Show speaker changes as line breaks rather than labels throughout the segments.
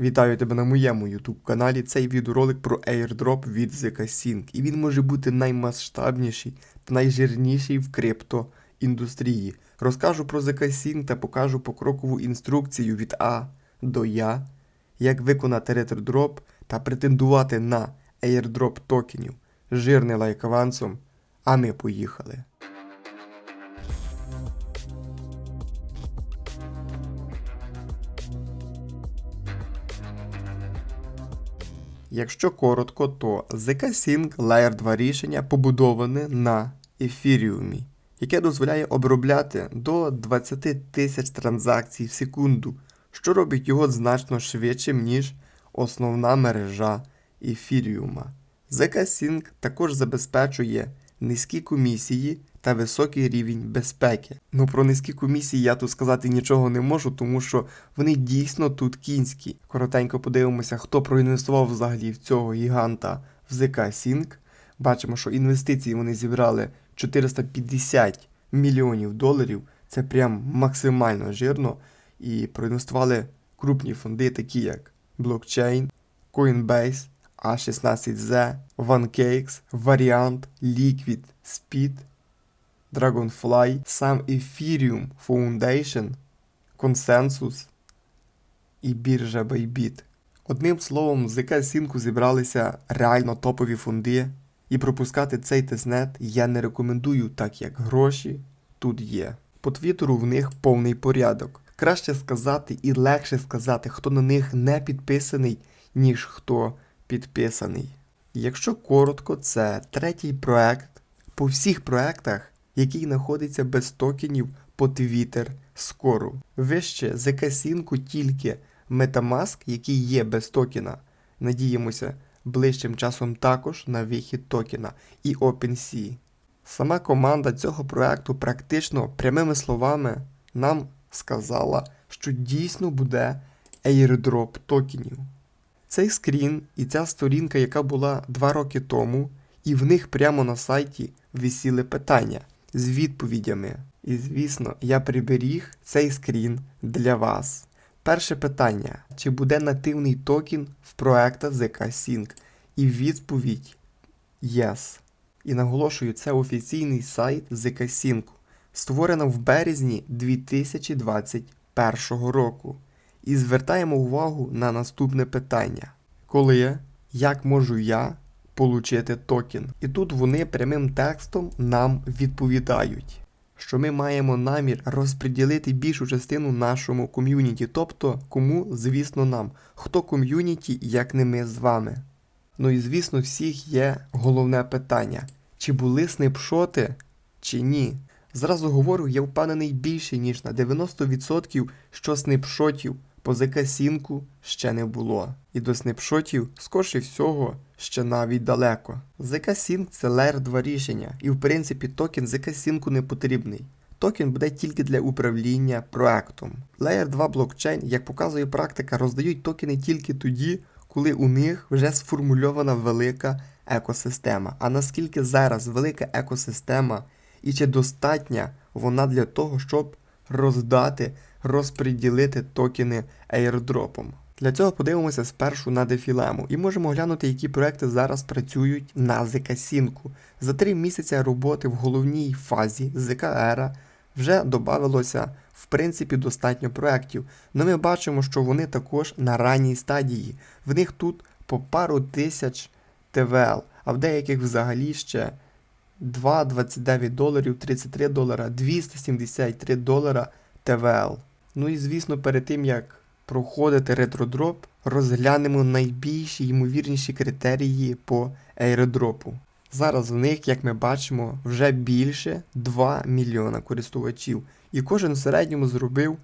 Вітаю тебе на моєму YouTube каналі. Цей відеоролик про airdrop від ZK-Sync. І він може бути наймасштабніший та найжирніший в криптоіндустрії. Розкажу про ZK-Sync та покажу покрокову інструкцію від А до Я, як виконати ретrodrop та претендувати на airdrop токенів. Жирний лайк авансом. А ми поїхали. Якщо коротко, то ZK Sync Layer 2 рішення побудоване на ефіріумі, яке дозволяє обробляти до 20 тисяч транзакцій в секунду, що робить його значно швидшим, ніж основна мережа ефіріума. ZK Sync також забезпечує низькі комісії та високий рівень безпеки. Ну про низькі комісії я тут сказати нічого не можу, тому що вони дійсно тут кінські. Коротенько подивимося, хто проінвестував взагалі в цього гіганта в ZK Sync. Бачимо, що інвестиції вони зібрали 450 мільйонів доларів. Це прям максимально жирно. І проінвестували крупні фонди, такі як Blockchain, Coinbase, A16Z, OneCakes, Variant, Liquid, Speed, Dragonfly, сам Ethereum Foundation, Consensus і біржа Bybit. Одним словом, з ЗК Сінку зібралися реально топові фонди, і пропускати цей тестнет я не рекомендую, так як гроші тут є. По твіттеру в них повний порядок. Краще сказати і легше сказати, хто на них не підписаний, ніж хто підписаний. Якщо коротко, це третій проект по всіх проектах, який знаходиться без токенів по Twitter скору. Вище ZK Сінку тільки Metamask, який є без токена. Надіємося, ближчим часом також на вихід токена і OpenSea. Сама команда цього проекту практично прямими словами нам сказала, що дійсно буде airdrop токенів. Цей скрін і ця сторінка, яка була два роки тому, і в них прямо на сайті висіли питання з відповідями. І звісно, я приберіг цей скрін для вас. Перше питання: чи буде нативний токен в проекта ZK Sync? І відповідь Yes. І наголошую, це офіційний сайт ZK Sync, створено в березні 2021 року. І звертаємо увагу на наступне питання: коли, як можу я получити токен? І тут вони прямим текстом нам відповідають, що ми маємо намір розподілити більшу частину нашому ком'юніті, тобто кому, звісно, нам, хто ком'юніті, як не ми з вами. Ну і звісно, всіх є головне питання: чи були снипшоти, чи ні. Зразу говорю, я впевнений більше, ніж на 90%, що снипшотів по ZK Сінку ще не було. І до снипшотів, скорше всього, ще навіть далеко. ZK Sync це Layer 2 рішення, і в принципі токен ZK Sync не потрібний. Токен буде тільки для управління проектом. Layer 2 блокчейн, як показує практика, роздають токени тільки тоді, коли у них вже сформульована велика екосистема. А наскільки зараз велика екосистема і чи достатня вона для того, щоб роздати, розподілити токени airdropом? Для цього подивимося спершу на дефілему і можемо глянути, які проекти зараз працюють на Sync. За три місяці роботи в головній фазі Era вже додавалося в принципі достатньо проєктів, але ми бачимо, що вони також на ранній стадії. В них тут по пару тисяч ТВЛ, а в деяких взагалі ще 2,29 доларів, 33 долара, 273 долара ТВЛ. Ну і звісно, перед тим як проходити ретродроп, розглянемо найбільші ймовірніші критерії по airdropу. Зараз в них, як ми бачимо, вже більше 2 мільйона користувачів, і кожен в середньому зробив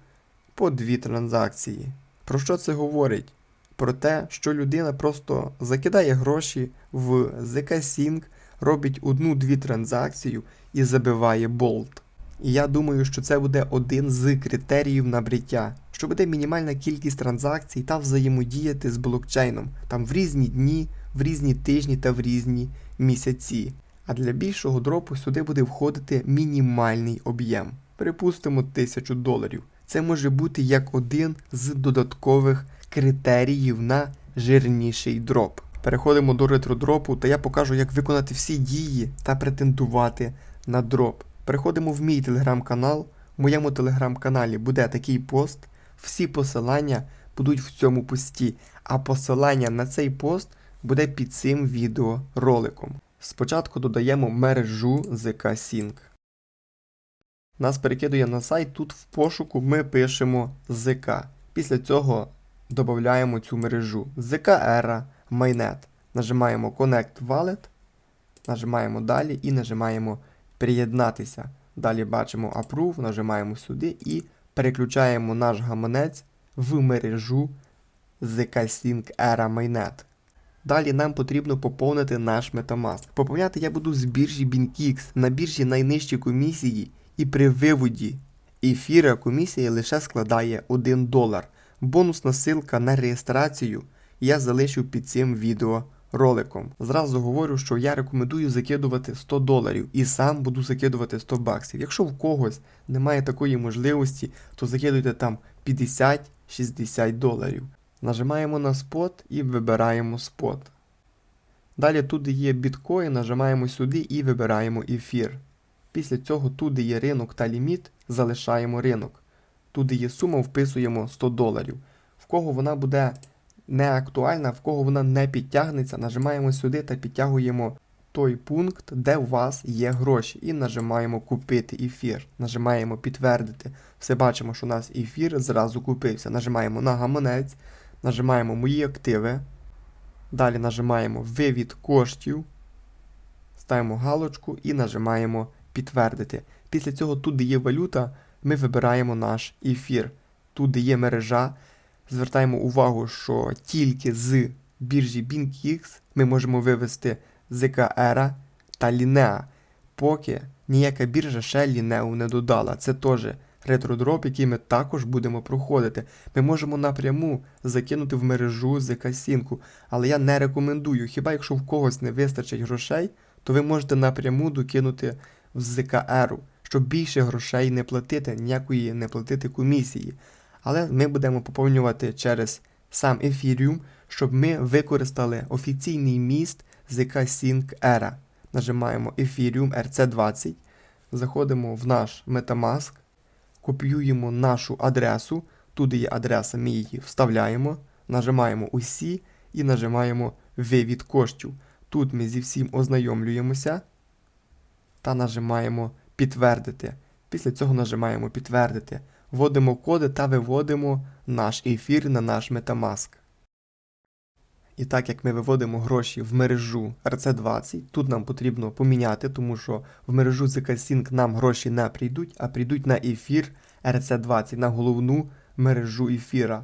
по дві транзакції. Про що це говорить? Про те, що людина просто закидає гроші в ZK Sync, робить одну-дві транзакцію і забиває болт. І я думаю, що це буде один з критеріїв набриття, що буде мінімальна кількість транзакцій та взаємодіяти з блокчейном там в різні дні, в різні тижні та в різні місяці. А для більшого дропу сюди буде входити мінімальний об'єм. Припустимо 1000 доларів. Це може бути як один з додаткових критеріїв на жирніший дроп. Переходимо до ретродропу, та я покажу, як виконати всі дії та претендувати на дроп. Переходимо в мій телеграм-канал. В моєму телеграм-каналі буде такий пост. Всі посилання будуть в цьому пості, а посилання на цей пост буде під цим відеороликом. Спочатку додаємо мережу ZK Sync. Нас перекидує на сайт. Тут в пошуку ми пишемо ZK. Після цього додаємо цю мережу ZK Era Mainnet. Нажимаємо Connect Wallet, нажимаємо далі і нажимаємо Приєднатися. Далі бачимо Approve, нажимаємо сюди і переключаємо наш гаманець в мережу ZK Sync Era Mainnet. Далі нам потрібно поповнити наш Metamask. Поповняти я буду з біржі BinkX на біржі найнижчі комісії і при виводі ефіра комісія лише складає 1 долар. Бонусна ссылка на реєстрацію я залишив під цим відео роликом. Зразу говорю, що я рекомендую закидувати 100 доларів і сам буду закидувати 100 баксів. Якщо в когось немає такої можливості, то закидуйте там 50-60 доларів. Нажимаємо на спот і вибираємо спот. Далі тут є біткоін, нажимаємо сюди і вибираємо ефір. Після цього тут є ринок та ліміт, залишаємо ринок. Тут є сума, вписуємо 100 доларів. В кого вона буде не актуальна, в кого вона не підтягнеться, нажимаємо сюди та підтягуємо той пункт, де у вас є гроші. І нажимаємо купити ефір. Нажимаємо підтвердити. Все бачимо, що у нас ефір зразу купився. Нажимаємо на гаманець, нажимаємо мої активи. Далі нажимаємо вивід коштів. Ставимо галочку і нажимаємо підтвердити. Після цього тут, є валюта, ми вибираємо наш ефір. Тут, є мережа, звертаємо увагу, що тільки з біржі BinkX ми можемо вивести ZK Era та Linea, поки ніяка біржа ще Linea не додала. Це теж ретродроп, який ми також будемо проходити. Ми можемо напряму закинути в мережу ZK Sync, але я не рекомендую. Хіба якщо в когось не вистачить грошей, то ви можете напряму докинути в ZK Era, щоб більше грошей не платити, ніякої не платити комісії. Але ми будемо поповнювати через сам Ethereum, щоб ми використали офіційний міст ZK Sync Era. Нажимаємо Ethereum RC20, заходимо в наш Metamask, копіюємо нашу адресу. Тут є адреса, ми її вставляємо, нажимаємо Усі і нажимаємо Вивід коштів. Тут ми зі всім ознайомлюємося та нажимаємо Підтвердити. Після цього нажимаємо Підтвердити. Вводимо коди та виводимо наш ефір на наш Metamask. І так як ми виводимо гроші в мережу RC20, тут нам потрібно поміняти, тому що в мережу ZK-Sync нам гроші не прийдуть, а прийдуть на ефір RC20, на головну мережу ефіра.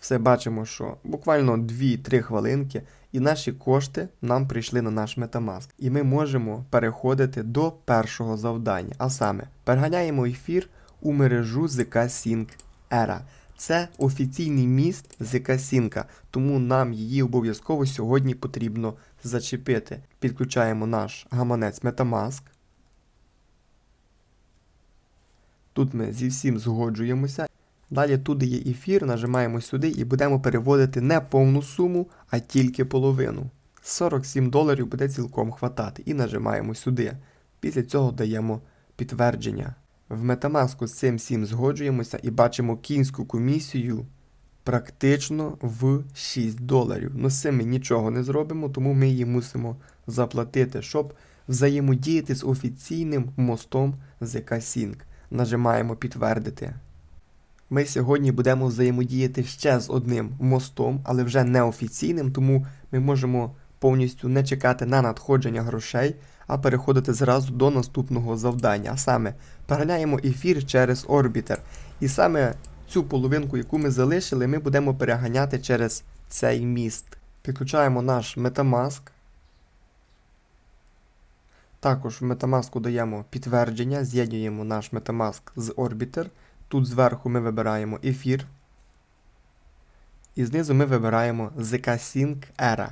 Все бачимо, що буквально 2-3 хвилинки, і наші кошти нам прийшли на наш Metamask. І ми можемо переходити до першого завдання. А саме, переганяємо ефір у мережу ZK Sync Era. Це офіційний міст ZK Sync, тому нам її обов'язково сьогодні потрібно зачепити. Підключаємо наш гаманець Metamask. Тут ми зі всім згоджуємося. Далі тут є ефір, нажимаємо сюди і будемо переводити не повну суму, а тільки половину. 47 доларів буде цілком хватати. І нажимаємо сюди. Після цього даємо підтвердження. В Metamask з цим всім згоджуємося і бачимо кінську комісію практично в 6 доларів. Ну з цим ми нічого не зробимо, тому ми її мусимо заплатити, щоб взаємодіяти з офіційним мостом ZK Sync. Нажимаємо підтвердити. Ми сьогодні будемо взаємодіяти ще з одним мостом, але вже неофіційним, тому ми можемо повністю не чекати на надходження грошей, а переходити зразу до наступного завдання. А саме переганяємо ефір через орбітер. І саме цю половинку, яку ми залишили, ми будемо переганяти через цей міст. Підключаємо наш Metamask. Також в Metamask даємо підтвердження, з'єднуємо наш Metamask з Orbiter. Тут зверху ми вибираємо ефір. І знизу ми вибираємо ZK Sync Era.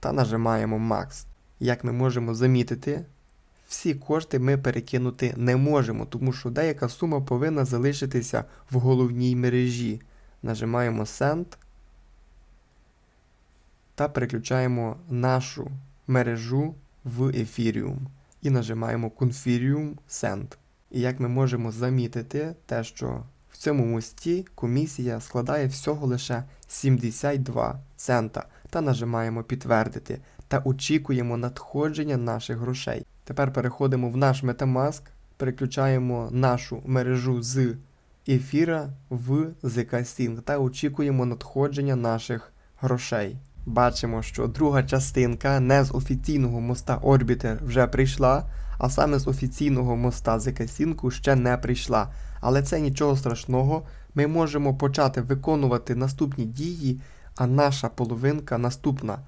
Та нажимаємо Max. Як ми можемо замітити, всі кошти ми перекинути не можемо, тому що деяка сума повинна залишитися в головній мережі. нажимаємо Send та переключаємо нашу мережу в Ethereum і нажимаємо Confirium Send. І як ми можемо замітити, те, що в цьому мості комісія складає всього лише 72 цента та нажимаємо підтвердити та очікуємо надходження наших грошей. Тепер переходимо в наш Metamask, переключаємо нашу мережу з ефіра в ZK-Sync та очікуємо надходження наших грошей. Бачимо, що друга частинка не з офіційного моста Orbiter вже прийшла, а саме з офіційного моста ZK-Sync ще не прийшла. Але це нічого страшного. Ми можемо почати виконувати наступні дії, а наша половинка наступна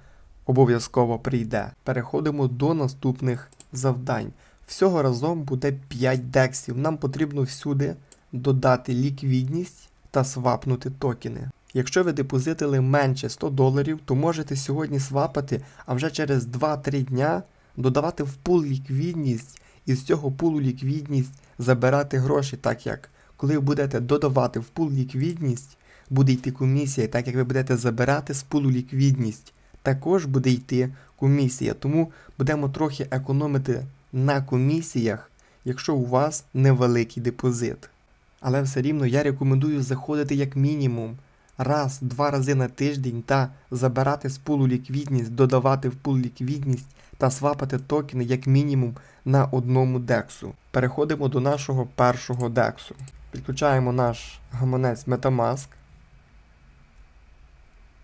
обов'язково прийде. Переходимо до наступних завдань. Всього разом буде 5 дексів. Нам потрібно всюди додати ліквідність та свапнути токени. Якщо ви депозитили менше 100 доларів, то можете сьогодні свапати, а вже через 2-3 дня додавати в пул ліквідність і з цього пулу ліквідність забирати гроші, так як коли ви будете додавати в пул ліквідність, буде йти комісія, так як ви будете забирати з пулу ліквідність, також буде йти комісія. Тому будемо трохи економити на комісіях, якщо у вас невеликий депозит. Але все рівно я рекомендую заходити як мінімум раз-два рази на тиждень та забирати з пулу ліквідність, додавати в пул ліквідність та свапати токени як мінімум на одному дексу. Переходимо до нашого першого дексу. Підключаємо наш гаманець Metamask.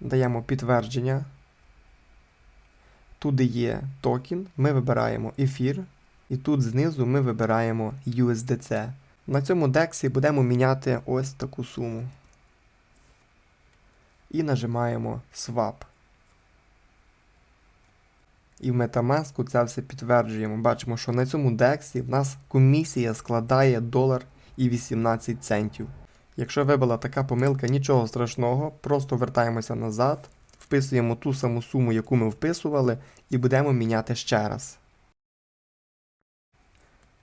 Даємо підтвердження. Тут є токен, ми вибираємо ефір, і тут знизу ми вибираємо USDC. На цьому дексі будемо міняти ось таку суму. І нажимаємо Swap. І в Metamask це все підтверджуємо. Бачимо, що на цьому дексі в нас комісія складає долар і 18 центів. Якщо вибила така помилка, нічого страшного, просто вертаємося назад, вписуємо ту саму суму, яку ми вписували, і будемо міняти ще раз.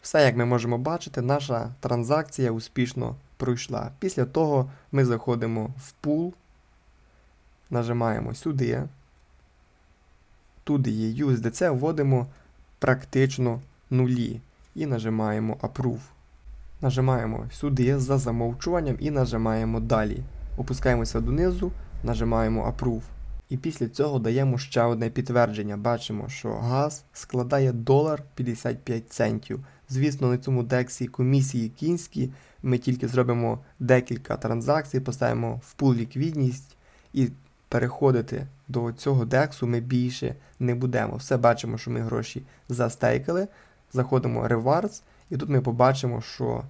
Все, як ми можемо бачити, наша транзакція успішно пройшла. Після того ми заходимо в пул, нажимаємо сюди. Тут є USDC, вводимо практично нулі і нажимаємо Approve. Нажимаємо сюди за замовчуванням і нажимаємо далі. Опускаємося донизу, нажимаємо Approve. І після цього даємо ще одне підтвердження. Бачимо, що газ складає долар 55 центів. Звісно, на цьому дексі комісії кінські. Ми тільки зробимо декілька транзакцій, поставимо в пул ліквідність і переходити до цього дексу ми більше не будемо. Все бачимо, що ми гроші застейкали. Заходимо в Rewards, і тут ми побачимо, що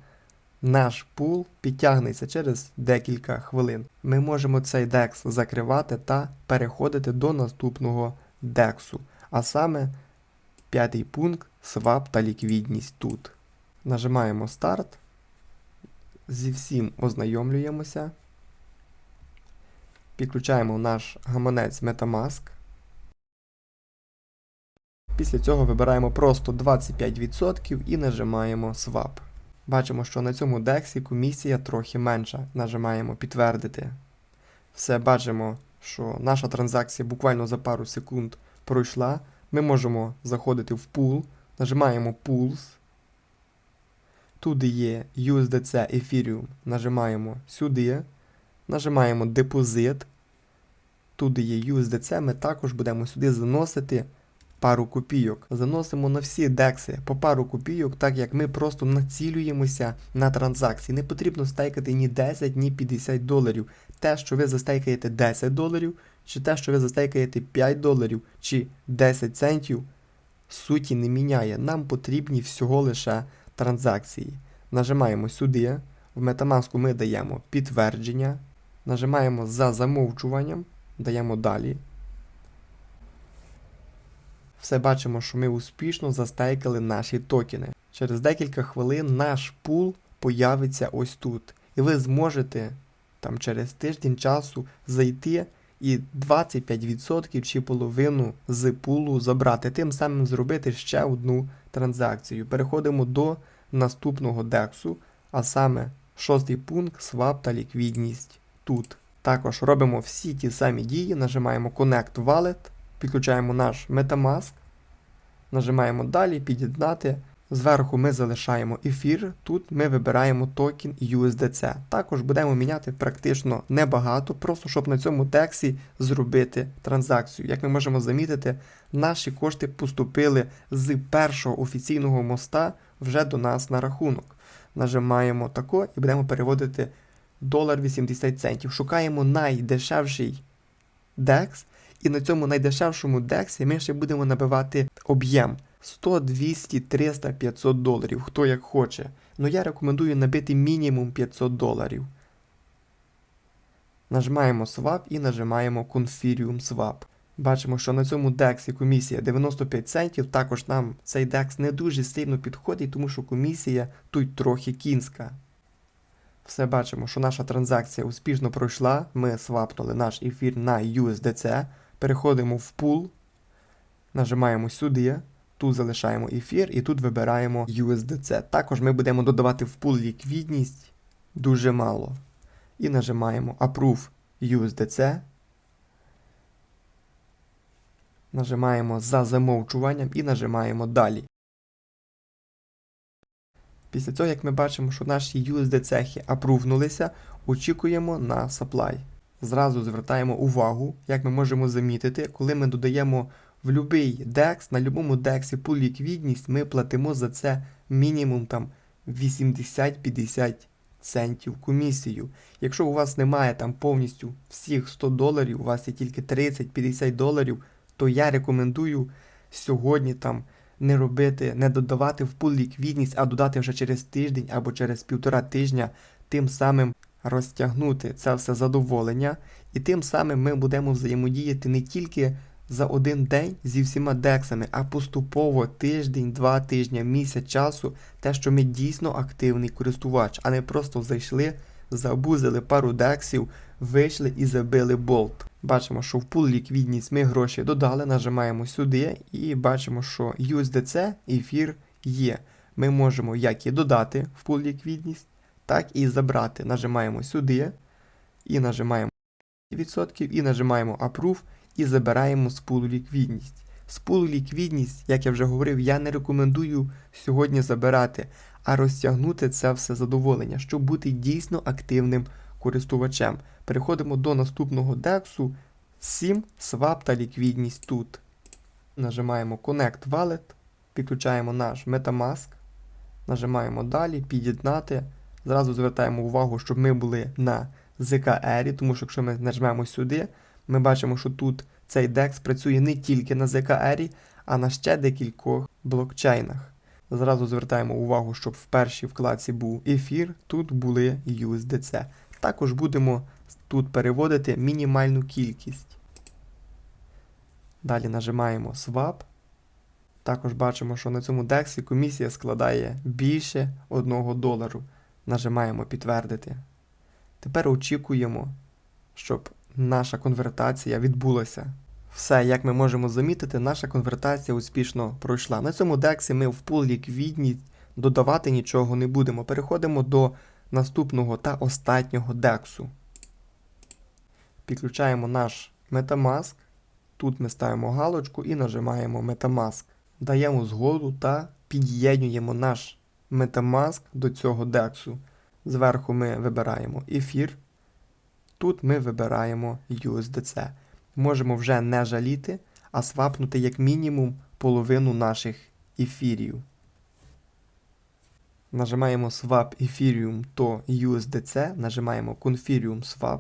наш пул підтягнеться через декілька хвилин. Ми можемо цей декс закривати та переходити до наступного дексу. А саме п'ятий пункт свап та ліквідність тут. Нажимаємо старт. Зі всім ознайомлюємося. Підключаємо наш гаманець Metamask. Після цього вибираємо просто 25% і нажимаємо Swap. Бачимо, що на цьому дексі комісія трохи менша. Нажимаємо підтвердити. Все бачимо, що наша транзакція буквально за пару секунд пройшла. Ми можемо заходити в пул, нажимаємо Pools. Тут є USDC Ethereum, нажимаємо сюди, нажимаємо депозит. Тут є USDC, ми також будемо сюди заносити пару копійок. Заносимо на всі декси по пару копійок, так як ми просто націлюємося на транзакції. Не потрібно стейкати ні 10, ні 50 доларів. Те, що ви застейкаєте 10 доларів, чи те, що ви застейкаєте 5 доларів, чи 10 центів, суті не міняє. Нам потрібні всього лише транзакції. Нажимаємо сюди. В Metamask ми даємо підтвердження. Нажимаємо за замовчуванням, даємо далі. Все бачимо, що ми успішно застейкали наші токени. Через декілька хвилин наш пул появиться ось тут. І ви зможете там через тиждень часу зайти і 25% чи половину з пулу забрати, тим самим зробити ще одну транзакцію. Переходимо до наступного дексу, а саме шостий пункт свап та ліквідність тут. Також робимо всі ті самі дії, нажимаємо Connect Wallet, підключаємо наш Metamask, нажимаємо далі, під'єднати. Зверху ми залишаємо ефір, тут ми вибираємо токен USDC. Також будемо міняти практично небагато, просто щоб на цьому дексі зробити транзакцію. Як ми можемо замітити, наші кошти поступили з першого офіційного моста вже до нас на рахунок. Нажимаємо тако і будемо переводити долар 80 центів. Шукаємо найдешевший DEX, і на цьому найдешевшому DEX ми ще будемо набивати об'єм 100, 200, 300, 500 доларів, хто як хоче. Ну я рекомендую набити мінімум 500 доларів. Нажимаємо Swap і нажимаємо Confirium Swap. Бачимо, що на цьому DEX комісія 95 центів. Також нам цей DEX не дуже сильно підходить, тому що комісія тут трохи кінська. Все бачимо, що наша транзакція успішно пройшла. Ми свапнули наш ефір на USDC. Переходимо в пул, нажимаємо сюди, тут залишаємо ефір і тут вибираємо USDC. Також ми будемо додавати в пул ліквідність дуже мало. І нажимаємо Approve USDC. Нажимаємо за замовчуванням і нажимаємо далі. Після цього, як ми бачимо, що наші USD-цехи апрувнулися, очікуємо на supply. Зразу звертаємо увагу, як ми можемо замітити, коли ми додаємо в будь-який DEX, на будь-якому DEX пул ліквідність, ми платимо за це мінімум там 80-50 центів комісію. Якщо у вас немає там повністю всіх 100 доларів, у вас є тільки 30-50 доларів, то я рекомендую сьогодні там не робити, не додавати в пул ліквідність, а додати вже через тиждень або через півтора тижня, тим самим розтягнути це все задоволення, і тим самим ми будемо взаємодіяти не тільки за один день зі всіма дексами, а поступово тиждень, два тижні, місяць часу, те, що ми дійсно активний користувач, а не просто зайшли, забузили пару дексів, вийшли і забили болт. Бачимо, що в пул ліквідність ми гроші додали, нажимаємо сюди і бачимо, що USDC ефір є. Ми можемо як і додати в пул ліквідність, так і забрати. Нажимаємо сюди і нажимаємо і нажимаємо Approve і забираємо з пулу ліквідність. З пулу ліквідність, як я вже говорив, я не рекомендую сьогодні забирати, а розтягнути це все задоволення, щоб бути дійсно активним користувачем. Переходимо до наступного дексу. 7 свап та ліквідність тут. Нажимаємо Connect Wallet, підключаємо наш Metamask, нажимаємо далі, під'єднати. Зразу звертаємо увагу, щоб ми були на ZK-ері, тому що якщо ми нажмемо сюди, ми бачимо, що тут цей DEX працює не тільки на ZK-ері, а на ще декількох блокчейнах. Зразу звертаємо увагу, щоб в першій вкладці був ефір, тут були USDC. Також будемо тут переводити мінімальну кількість. Далі нажимаємо Swap. Також бачимо, що на цьому дексі комісія складає більше 1 долару. Нажимаємо підтвердити. Тепер очікуємо, щоб наша конвертація відбулася. Все, як ми можемо замітити, наша конвертація успішно пройшла. На цьому дексі ми в пул ліквідність додавати нічого не будемо. Переходимо до наступного та останнього дексу. Підключаємо наш Metamask. Тут ми ставимо галочку і нажимаємо Metamask. Даємо згоду та під'єднуємо наш Metamask до цього дексу. Зверху ми вибираємо ефір. Тут ми вибираємо USDC. Можемо вже не жаліти, а свапнути як мінімум половину наших ефірів. Нажимаємо Swap Ethereum то USDC, нажимаємо Confirium Swap,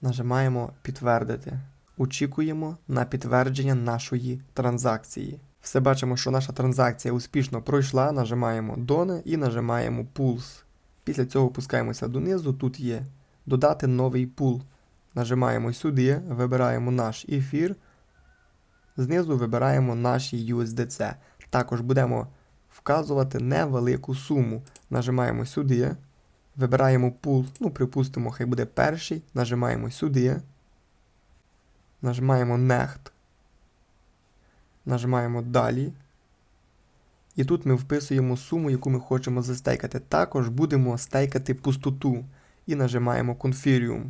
нажимаємо Підтвердити. Очікуємо на підтвердження нашої транзакції. Все бачимо, що наша транзакція успішно пройшла, нажимаємо Done і нажимаємо Pulse. Після цього опускаємося донизу, тут є Додати новий пул. Нажимаємо сюди, вибираємо наш ефір. Знизу вибираємо наші USDC. Також будемо вказувати невелику суму. Нажимаємо сюди, вибираємо пул, ну, припустимо, хай буде перший. Нажимаємо сюди. Нажимаємо Next. Нажимаємо далі. І тут ми вписуємо суму, яку ми хочемо застейкати. Також будемо стейкати пустоту. І нажимаємо Confirium.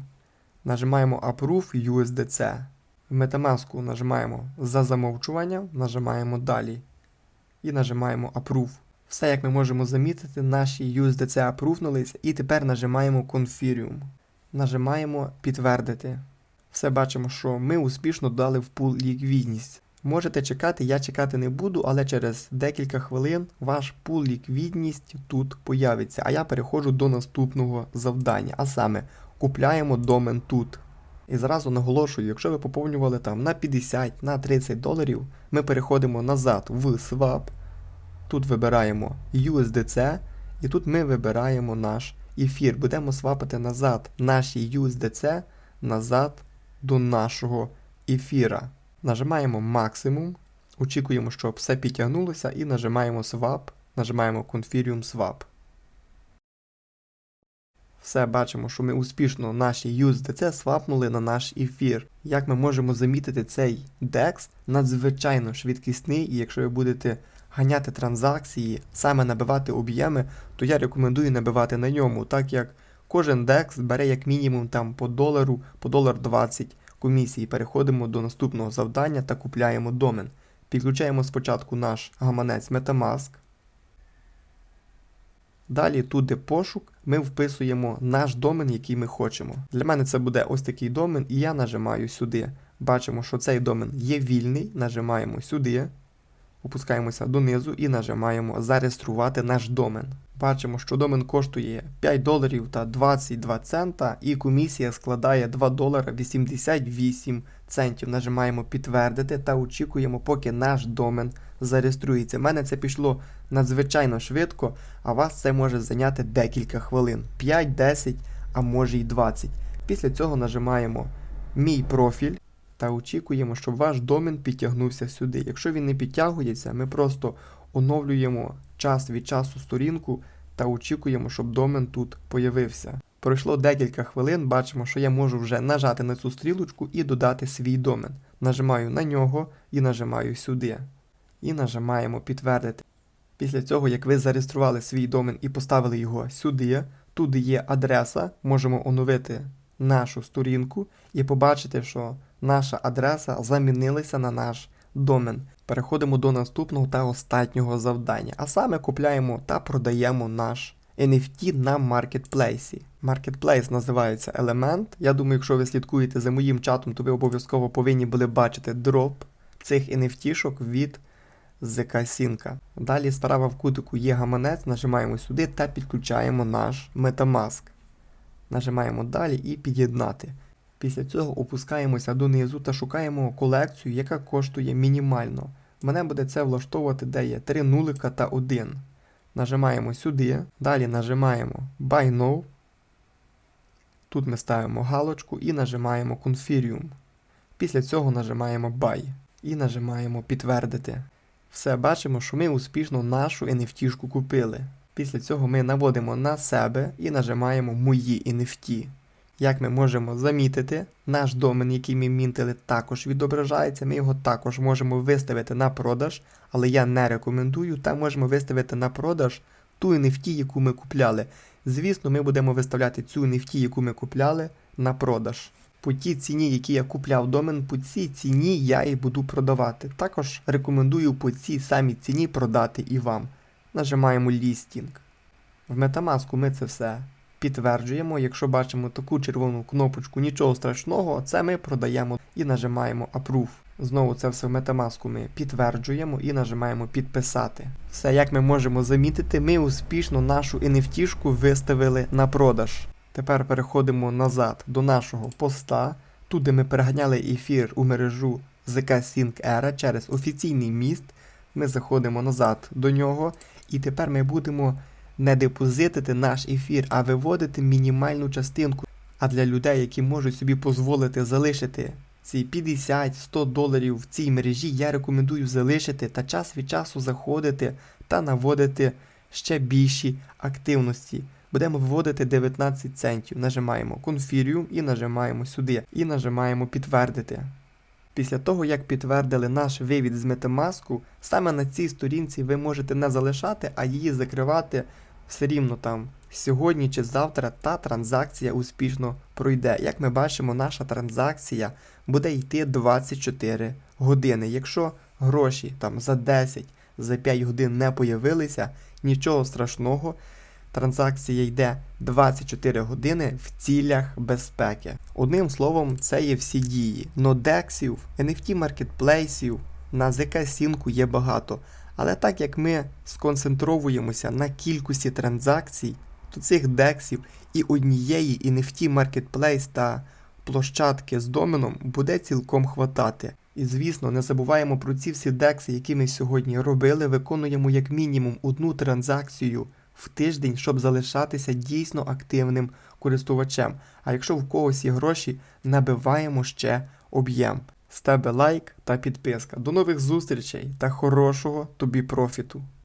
Нажимаємо Approve USDC. В Metamask нажимаємо за замовчування, нажимаємо далі і нажимаємо Approve. Все, як ми можемо замітити, наші USDC апрувнулись і тепер нажимаємо Confirm. Нажимаємо підтвердити. Все бачимо, що ми успішно дали в пул ліквідність. Можете чекати, я чекати не буду, але через декілька хвилин ваш пул ліквідність тут появиться. А я переходжу до наступного завдання, а саме купляємо домен тут. І зразу наголошую, якщо ви поповнювали там на 50, на 30 доларів, ми переходимо назад в Swap. Тут вибираємо USDC, і тут ми вибираємо наш ефір. Будемо свапати назад наші USDC назад до нашого ефіра. Нажимаємо максимум, очікуємо, щоб все підтягнулося, і нажимаємо Swap, нажимаємо Confirm Swap. Все бачимо, що ми успішно наші USDC свапнули на наш ефір. Як ми можемо замітити, цей DEX надзвичайно швидкісний, і якщо ви будете ганяти транзакції, саме набивати об'єми, то я рекомендую набивати на ньому, так як кожен DEX бере як мінімум там по долару, по долар 20 комісії. Переходимо до наступного завдання та купляємо домен. Підключаємо спочатку наш гаманець Metamask. Далі тут, де пошук, ми вписуємо наш домен, який ми хочемо. Для мене це буде ось такий домен, і я нажимаю сюди. Бачимо, що цей домен є вільний, нажимаємо сюди, опускаємося донизу і нажимаємо зареєструвати наш домен. Бачимо, що домен коштує 5 доларів та 22 цента, і комісія складає 2 долара 88 центів. Нажимаємо підтвердити та очікуємо, поки наш домен зареєструється. У мене це пішло надзвичайно швидко, а вас це може зайняти декілька хвилин. 5, 10, а може й 20. Після цього нажимаємо Мій профіль та очікуємо, щоб ваш домен підтягнувся сюди. Якщо він не підтягується, ми просто оновлюємо час від часу сторінку та очікуємо, щоб домен тут появився. Пройшло декілька хвилин, бачимо, що я можу вже нажати на цю стрілочку і додати свій домен. Нажимаю на нього і нажимаю сюди. І нажимаємо підтвердити. Після цього, як ви зареєстрували свій домен і поставили його сюди, тут є адреса, можемо оновити нашу сторінку і побачити, що наша адреса замінилася на наш домен. Переходимо до наступного та останнього завдання, а саме купляємо та продаємо наш NFT на маркетплейсі. Маркетплейс називається Element. Я думаю, якщо ви слідкуєте за моїм чатом, то ви обов'язково повинні були бачити дроп цих NFT-шок від ZK Сінка. Далі справа в кутику є гаманець, нажимаємо сюди та підключаємо наш Metamask. Нажимаємо далі і під'єднати. Після цього опускаємося донизу та шукаємо колекцію, яка коштує мінімально. Мене буде це влаштовувати, де є 3 нулика та 1. Нажимаємо сюди, далі нажимаємо Buy Now. Тут ми ставимо галочку і нажимаємо Confirm. Після цього нажимаємо Buy і нажимаємо Підтвердити. Все, бачимо, що ми успішно нашу NFT купили. Після цього ми наводимо на себе і нажимаємо Мої NFT. Як ми можемо замітити, наш домен, який ми мінтили, також відображається. Ми його також можемо виставити на продаж, але я не рекомендую. Та можемо виставити на продаж ту NFT, яку ми купляли. Звісно, ми будемо виставляти цю NFT, яку ми купляли, на продаж. По тій ціні, які я купляв домен, по цій ціні я і буду продавати. Також рекомендую по цій самій ціні продати і вам. Нажимаємо Listing. В Metamask ми це все підтверджуємо. Якщо бачимо таку червону кнопочку, нічого страшного, це ми продаємо і нажимаємо Approve. Знову це все в Metamask ми підтверджуємо і нажимаємо підписати. Все, як ми можемо замітити, ми успішно нашу NFT виставили на продаж. Тепер переходимо назад до нашого поста, тут де ми переганяли ефір у мережу ZK Sync Era через офіційний міст. Ми заходимо назад до нього, і тепер ми будемо не депозитити наш ефір, а виводити мінімальну частинку. А для людей, які можуть собі дозволити залишити ці 50-100 доларів в цій мережі, я рекомендую залишити та час від часу заходити та наводити ще більші активності. Будемо виводити 19 центів. Нажимаємо Confirm і нажимаємо сюди. І нажимаємо підтвердити. Після того, як підтвердили наш вивід з Metamask, саме на цій сторінці ви можете не залишати, а її закривати все рівно там сьогодні чи завтра та транзакція успішно пройде. Як ми бачимо, наша транзакція буде йти 24 години. Якщо гроші там за 10, за 5 годин не появилися, нічого страшного. Транзакція йде 24 години в цілях безпеки. Одним словом, це є всі дії. Нодексів, NFT маркетплейсів, на ZK Сінку є багато. Але так як ми сконцентровуємося на кількості транзакцій, то цих дексів і однієї і NFT Marketplace та площадки з доменом буде цілком хватати. І звісно, не забуваємо про ці всі декси, які ми сьогодні робили, виконуємо як мінімум одну транзакцію в тиждень, щоб залишатися дійсно активним користувачем. А якщо в когось є гроші, набиваємо ще об'єм. З лайк та підписка. До нових зустрічей та хорошого тобі профіту!